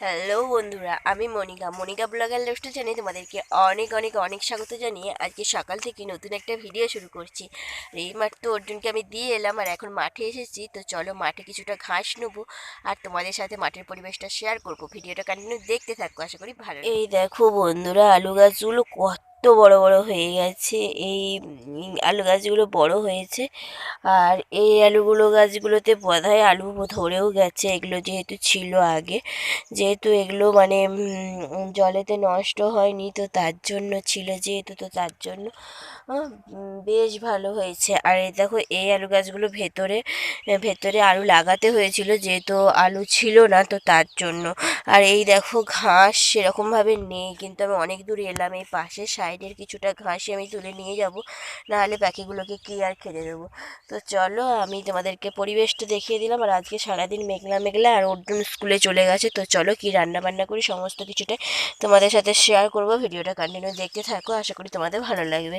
Hello বন্ধুরা, আমি Monika. Monika blogger লেফটে জানি তোমাদেরকে অনেক অনেক অনেক স্বাগত জানিয়ে আজকে সকাল থেকে নতুন একটা ভিডিও শুরু করছি। এই মাঠ তো অর্জুনকে আমি দিয়ে এলাম আর এখন মাঠে এসেছি, তো চলো মাঠে কিছুটা ঘাস নেব আর তোমাদের সাথে মাঠের পরিবেশটা শেয়ার করব। ভিডিওটা কন্টিনিউ দেখতে থাকো, আশা করি ভালো এই দেখো বন্ধুরা, আলু গাছগুলো কত বড় বড় হয়ে গেছে। এই আলু গাছগুলো বড় হয়েছে। আর এই আলুগুলো গাছগুলোতে বোধহয় আলু ধরেও গেছে। এগুলো যেহেতু ছিল আগে, যেহেতু এগুলো মানে জলেতে নষ্ট হয়নি, তো তার জন্য ছিল যেহেতু, তো তার জন্য বেশ ভালো হয়েছে। আর এই দেখো, এই আলু গাছগুলো ভেতরে ভেতরে আলু লাগাতে হয়েছিল, যেহেতু আলু ছিল না, তো তার জন্য। আর এই দেখো, ঘাস সেরকমভাবে নেই, কিন্তু আমি অনেক দূর এলাম, এই পাশের সাইডের কিছুটা ঘাসই আমি তুলে নিয়ে যাব, নাহলে পাখিগুলোকে কি আর খেতে দেবো। তো চলো, আমি তোমাদেরকে পরিবেশটা দেখিয়ে দিলাম, আর আজকে সারাদিন মেঘলা মেঘলা আর অর্জুন স্কুলে চলে গেছে। তো চলো কি রান্না বান্না করি, সমস্ত কিছুটাই তোমাদের সাথে শেয়ার করব, ভিডিওটা কন্টিনিউ দেখতে থাকো, আশা করি তোমাদের ভালো লাগবে।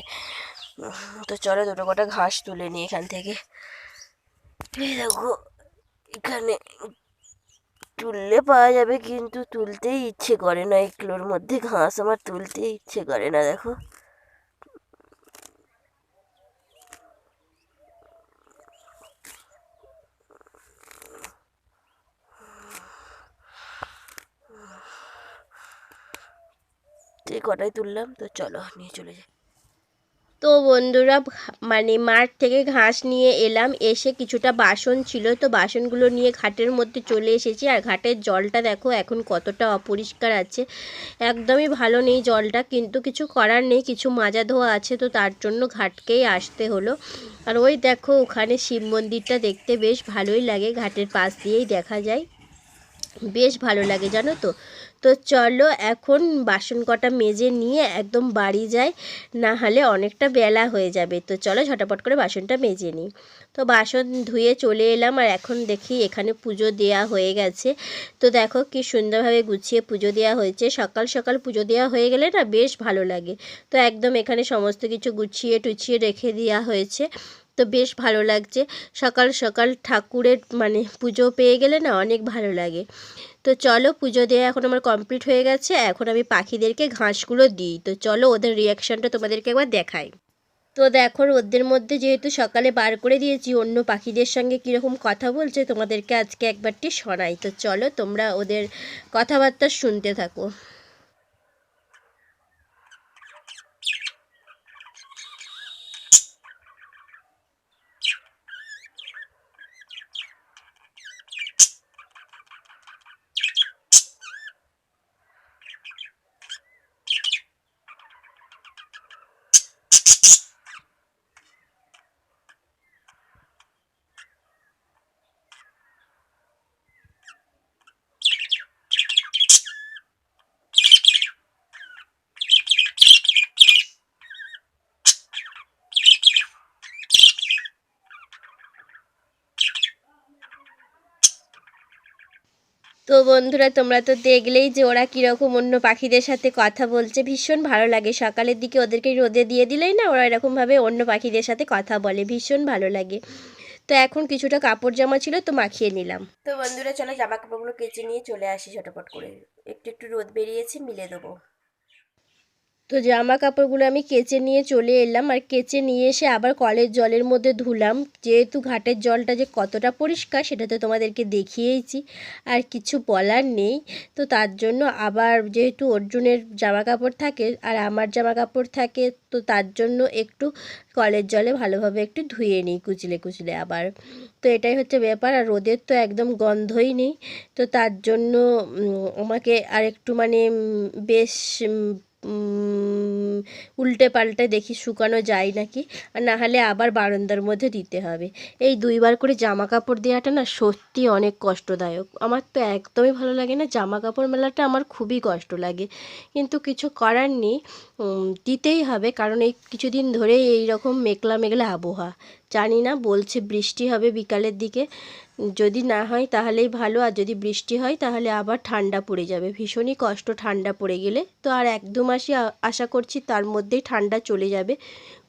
তো চলো দুটো কটা ঘাস তুলে নিই এখান থেকে। দেখো, এখানে তুললে পাওয়া যাবে, কিন্তু তুলতেই ইচ্ছে করে না। এগুলোর মধ্যে ঘাস আমার তুলতেই ইচ্ছে করে না, দেখো। এই কটাই তুললাম, তো চলো, নিয়ে চলে যাই। তো বন্ধুরা মানে মাঠ থেকে ঘাস নিয়ে এলাম। এসে কিছুটা বাসন ছিল, তো বাসনগুলো নিয়ে ঘাটের মধ্যে চলে এসেছি। আর ঘাটের জলটা দেখো এখন কতটা অপরিষ্কার আছে। একদমই ভালো নেই জলটা, কিন্তু কিছু করার নেই, কিছু মাজা ধোয়া আছে, তো তার জন্য ঘাটকেই আসতে হলো। আর ওই দেখো, ওখানে শিব মন্দিরটা দেখতে বেশ ভালোই লাগে। ঘাটের পাশ দিয়েই দেখা যায়। বেশ ভালো লাগে, জানো তো? তো চলো এখন বাসন কটা মেজে নিয়ে একদম বাড়ি যাই, না হলে অনেকটা বেলা হয়ে যাবে। তো চলো ঝটাপট করে বাসনটা মেজে নিই। তো বাসন ধুয়ে চলে এলাম আর এখন দেখি এখানে পুজো দেয়া হয়ে গেছে। তো দেখো কি সুন্দরভাবে গুছিয়ে পুজো দেওয়া হয়েছে। সকাল সকাল পুজো দেওয়া হয়ে গেলে না বেশ ভালো লাগে। তো একদম এখানে সমস্ত কিছু গুছিয়ে টুছিয়ে রেখে দেওয়া হয়েছে। তো বেশ ভালো লাগছে। সকাল সকাল ঠাকুরের মানে পুজো পেয়ে গেলে না অনেক ভালো লাগে। তো চলো পুজো দেওয়া এখন আমার কমপ্লিট হয়ে গেছে। এখন আমি পাখিদেরকে ঘাসগুলো দিই। তো চলো ওদের রিয়াকশানটা তোমাদেরকে একবার দেখাই। তো দেখো ওদের মধ্যে যেহেতু সকালে বার করে দিয়েছি, অন্য পাখিদের সঙ্গে কীরকম কথা বলছে তোমাদেরকে আজকে একবারটি শোনাই। তো চলো তোমরা ওদের কথাবার্তা শুনতে থাকো। তো বন্ধুরা, তোমরা তো দেখলেই যে ওরা কীরকম অন্য পাখিদের সাথে কথা বলছে। ভীষণ ভালো লাগে। সকালের দিকে ওদেরকে রোদে দিয়ে দিলেই না ওরা এরকমভাবে অন্য পাখিদের সাথে কথা বলে। ভীষণ ভালো লাগে। তো এখন কিছুটা কাপড় জামা ছিল, তো মাখিয়ে নিলাম। তো বন্ধুরা, চলো জামা কাপড়গুলো কেচে নিয়ে চলে আসি ঝটপট করে। একটু একটু রোদ বেরিয়েছে, মিলে দেবো। তো জামা কাপড়গুলো আমি কেচে নিয়ে চলে এলাম আর কেচে নিয়ে এসে আবার কলের জলের মধ্যে ধুলাম। যেহেতু ঘাটের জলটা যে কতটা পরিষ্কার সেটা তো তোমাদেরকে দেখিয়েইছি আর কিছু বলার নেই। তো তার জন্য আবার যেহেতু অর্জুনের জামা কাপড় থাকে আর আমার জামা কাপড় থাকে, তো তার জন্য একটু কলের জলে ভালোভাবে একটু ধুয়ে নিই কুচলে কুচলে আবার। তো এটাই হচ্ছে ব্যাপার, আর রোদের তো একদম গন্ধই নেই। তো তার জন্য আমাকে আর একটু মানে বেশ উল্টে পাল্টে দেখি শুকানো যায় নাকি? আর না হলে আবার বারান্দার মধ্যে দিতে হবে। এই দুইবার করে জামা কাপড় দেওয়াটা না সত্যি অনেক কষ্টদায়ক। আমার তো একদমই ভালো লাগে না। জামা কাপড় মেলাটা আমার খুবই কষ্ট লাগে। কিন্তু কিছু করার নেই। দিতেই হবে। কারণ এই কিছুদিন ধরেই এই রকম মেঘলা মেঘলা আবহাওয়া। জানি না, বলছে বৃষ্টি হবে বিকালের দিকে। যদি না হয় তাহলেই ভালো, আর যদি বৃষ্টি হয় তাহলে আবার ঠান্ডা পড়ে যাবে। ভীষণই কষ্ট ঠান্ডা পড়ে গেলে। তো আর এক দু মাসই আশা করছি তার মধ্যেই ঠান্ডা চলে যাবে।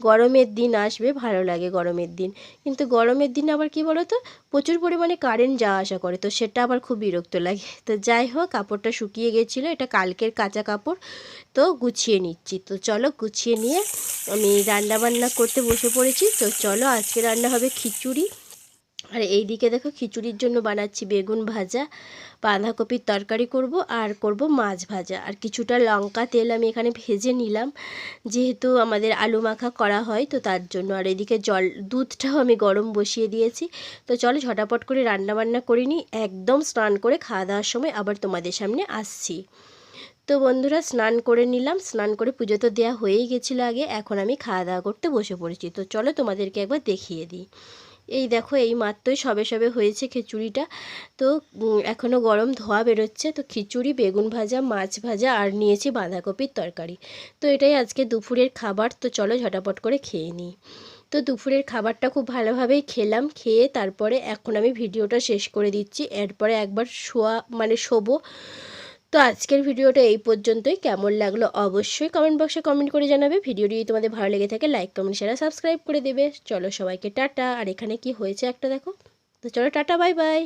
গরমের দিন আসবে, ভালো লাগে গরমের দিন। কিন্তু গরমের দিন আবার কি বলো তো প্রচুর পরিমাণে কারেন্ট যাওয়া আসা করে। তো সেটা আবার খুব বিরক্ত লাগে। তো যাই হোক, কাপড়টা শুকিয়ে গেছিল। এটা কালকের কাঁচা কাপড়। তো গুছিয়ে নিচ্ছি। তো চলো গুছিয়ে নিয়ে আমি রান্না বান্না করতে বসে পড়েছি। তো চলো আজকে রান্না হবে খিচুড়ি। আর এই দিকে দেখো খিচুড়ির জন্য বানাচ্ছি বেগুন ভাজা, বাঁধাকপির তরকারি করব আর করব মাছ ভাজা। আর কিছুটা লঙ্কা তেল আমি এখানে ভেজে নিলাম, যেহেতু আমাদের আলু মাখা করা হয় তো তার জন্য। আর এদিকে জল, দুধটাও আমি গরম বসিয়ে দিয়েছি। তো চলো ঝটাপট করে রান্না বান্না করে নিই। একদম স্নান করে খাওয়া দাওয়ার সময় আবার তোমাদের সামনে আসছি। তো বন্ধুরা স্নান করে নিলাম, স্নান করে পুজো তো দেওয়া হয়েই গেছিল আগে, এখন আমি খাওয়া দাওয়া করতে বসে পড়েছি। তো চলো তোমাদেরকে একবার দেখিয়ে দিই। এই দেখো, এই মাত্রই সবে সবে হয়েছে খিচুড়িটা। তো এখনও গরম ধোয়া বেরোচ্ছে। তো খিচুড়ি, বেগুন ভাজা, মাছ ভাজা আর নিয়েছি বাঁধাকপির তরকারি। তো এটাই আজকে দুপুরের খাবার। তো চলো ঝটাপট করে খেয়ে নিই। তো দুপুরের খাবারটা খুব ভালোভাবেই খেলাম, খেয়ে তারপরে এখন আমি ভিডিওটা শেষ করে দিচ্ছি। এরপরে একবার শোয়া মানে শোবো। তো আজকের ভিডিওটা এই পর্যন্তই। কেমন লাগল অবশ্যই কমেন্ট বক্সে কমেন্ট করে জানাবে। ভিডিওটি যদি তোমাদের ভালো লেগে থাকে লাইক কমেন্ট শেয়ার সাবস্ক্রাইব করে দেবে। চলো সবাইকে টাটা। আর এখানে কি হয়েছে একটা দেখো। তো চলো টাটা বাই বাই